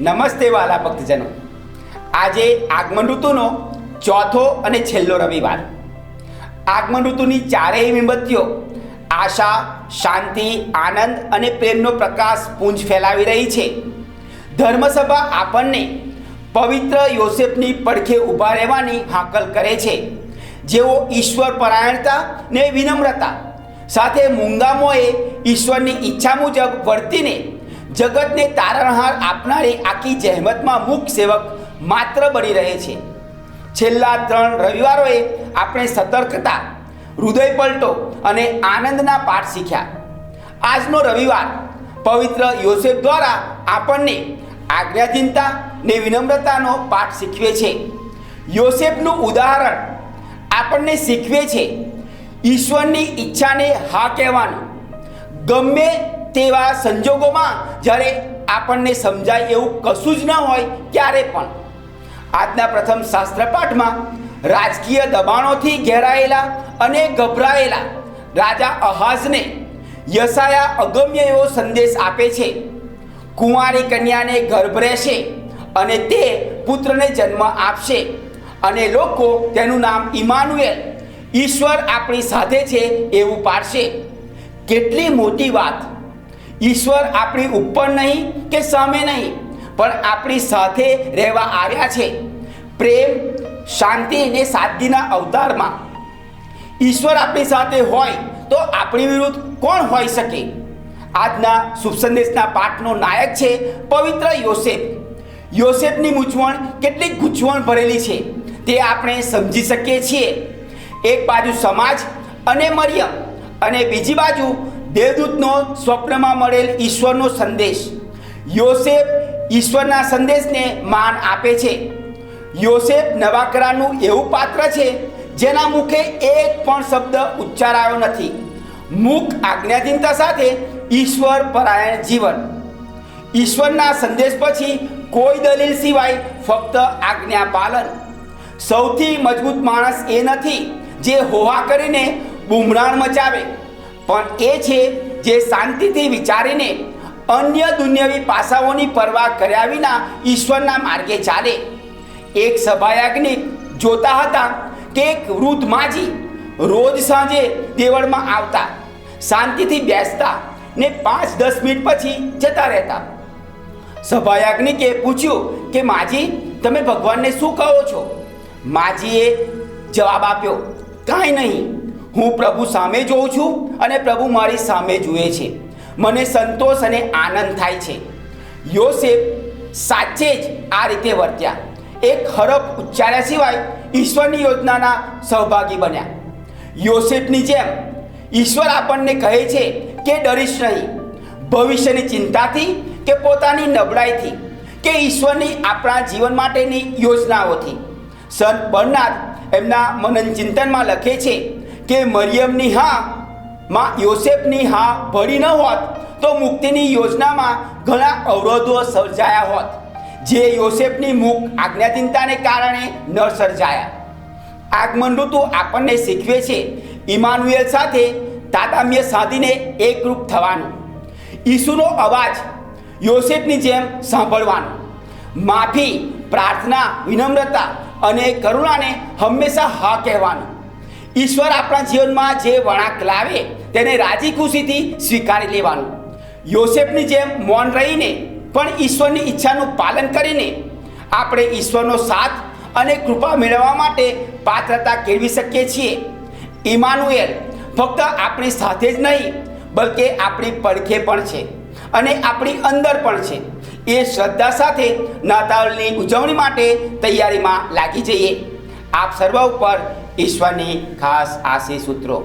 નમસ્તે વાલા ભક્તજનો. આજે આગમન ઋતુનો ચોથો અને છેલ્લો રવિવાર. આગમન ઋતુની ચારેય મીણબત્તીઓ આશા, શાંતિ, આનંદ અને પ્રેમનો પ્રકાશ પૂંજ ફેલાવી રહી છે. ધર્મસભા આપણને પવિત્ર યોસેફની પડખે ઊભા રહેવાની હાકલ કરે છે. જેઓ ઈશ્વર પરાયણતા ને વિનમ્રતા સાથે મૂંગામોએ ઈશ્વરની ઈચ્છા મુજબ વર્તીને જગતને તારણહાર આપનારી આખી જહેમતમાં મુખ્ય સેવક માત્ર બની રહે છે. છેલ્લા ત્રણ રવિવારોએ આપણે સતર્કતા, હૃદય પલટો અને આનંદના પાઠ શીખ્યા. આજનો રવિવાર પવિત્ર યોસેફ દ્વારા આપણને આજ્ઞાધીનતા ને વિનમ્રતાનો પાઠ શીખવે છે. યોસેફનું ઉદાહરણ આપણને શીખવે છે, ઈશ્વરની ઈચ્છાને હા કહેવાનું. ગમે તેવા સંજોગોમાં જ્યારે આપણને સમજાય એવું કશું જ ન હોય, ત્યારે પણ. આજના પ્રથમ શાસ્ત્ર પાઠમાં રાજકીય દબાણોથી ઘેરાયેલા અને ગભરાયેલા રાજા અહાઝને યશાયા અગમ્ય એવો સંદેશ આપે છે, કુંવારી કન્યાને ગર્ભ રહેશે અને તે પુત્રને જન્મ આપશે અને લોકો તેનું નામ ઇમાનુએલ ઈશ્વર આપણી સાથે છે એવું પાડશે. કેટલી મોટી વાત. ઈશ્વર આપણી ઉપર નહીં કે સામે નહીં, પણ આપણી સાથે રહેવા આવ્યા છે. પ્રેમ, શાંતિ અને સાદગીના અવતારમાં. ઈશ્વર આપણી સાથે હોય તો આપણી વિરુદ્ધ કોણ હોઈ શકે? આજના શુભ સંદેશના પાઠનો નાયક છે પવિત્ર યોસેફ. યોસેફની મૂંઝવણ કેટલી ગૂંચવણ ભરેલી છે તે આપણે સમજી શકીએ છીએ. એક બાજુ સમાજ અને મરિયમ અને બીજી બાજુ દેવદૂતનો સ્વપ્નમાં મળેલ ઈશ્વરનો સંદેશ. યોસેફ ઈશ્વરના સંદેશને માન આપે છે. યોસેફ નવાકરાનું એવું પાત્ર છે, જેના મુખે એક પણ શબ્દ ઉચ્ચારાયો નથી. મુખ આજ્ઞાધીનતા સાથે ઈશ્વર પરાયણ જીવન. ઈશ્વરના સંદેશ પછી કોઈ દલીલ સિવાય ફક્ત આજ્ઞા પાલન. સૌથી મજબૂત માણસ એ નથી, જે હોવા કરીને બુમરાણ મચાવે. પણ એ છે જે શાંતિથી વિચારીને અન્ય દુન્યવી પાસાઓની પરવા કર્યા વિના ઈશ્વરના માર્ગે ચાલે. એક સભાયાજ્ઞિક જોતા હતા કે એક વૃદ્ધ માજી રોજ સાંજે દેવળમાં આવતા, શાંતિથી બેસતા ને પાંચ દસ મિનિટ પછી જતા રહેતા. સભાયાજ્ઞિકે પૂછ્યું કે માજી, તમે ભગવાનને શું કહો છો? માજીએ જવાબ આપ્યો, કાંઈ નહીં. હું પ્રભુ સામે જોઉં છું અને પ્રભુ મારી સામે જુએ છે. મને સંતોષ અને આનંદ થાય છે. યોસેફ સાચે જ આ રીતે વર્ત્યા. એક હરફ ઉચ્ચાર્યા સિવાય ઈશ્વરની યોજનાના સહભાગી બન્યા. યોસેફની જેમ ઈશ્વર આપણને કહે છે કે ડરીશ નહીં. ભવિષ્યની ચિંતાથી કે પોતાની નબળાઈથી કે ઈશ્વરની આપણા જીવન માટેની યોજનાઓથી. સંત બર્નાદ એમના મનન ચિંતનમાં લખે છે કે મરિયમની હા, માં યોસેફની હા ભળી ન હોત, તો મુક્તિની યોજનામાં ઘણા અવરોધો સર્જાયા હોત, જે યોસેફની મુખ આજ્ઞાધીનતાને કારણે ન સર્જાયા. આગમન ઋતુ આપણને શીખવે છે ઇમાનુએલ સાથે તાદામ્ય સાધીને એકરૂપ થવાનું. ઈસુનો અવાજ યોસેફની જેમ સાંભળવાનો. માફી, પ્રાર્થના, વિનમ્રતા અને કરુણાને હંમેશા હા કહેવાનું. ઈશ્વર આપણા જીવનમાં જે વળાંક લાવે તેને રાજી ખુશીથી સ્વીકારી લેવાનું. યોસેફની જેમ મૌન રહીને પણ ઈશ્વરની ઈચ્છાનું પાલન કરીને આપણે ઈશ્વરનો સાથ અને કૃપા મેળવવા માટે પાત્રતા કેળવી શકીએ છીએ. ઇમાનુએલ ફક્ત આપણી સાથે જ નહીં, બલકે આપણી પડખે પણ છે અને આપણી અંદર પણ છે. એ શ્રદ્ધા સાથે નાતાલની ઉજવણી માટે તૈયારીમાં લાગી જઈએ. આપ સર્વ ઉપર ઈશ્વરની ખાસ આશીષ સૂત્રો.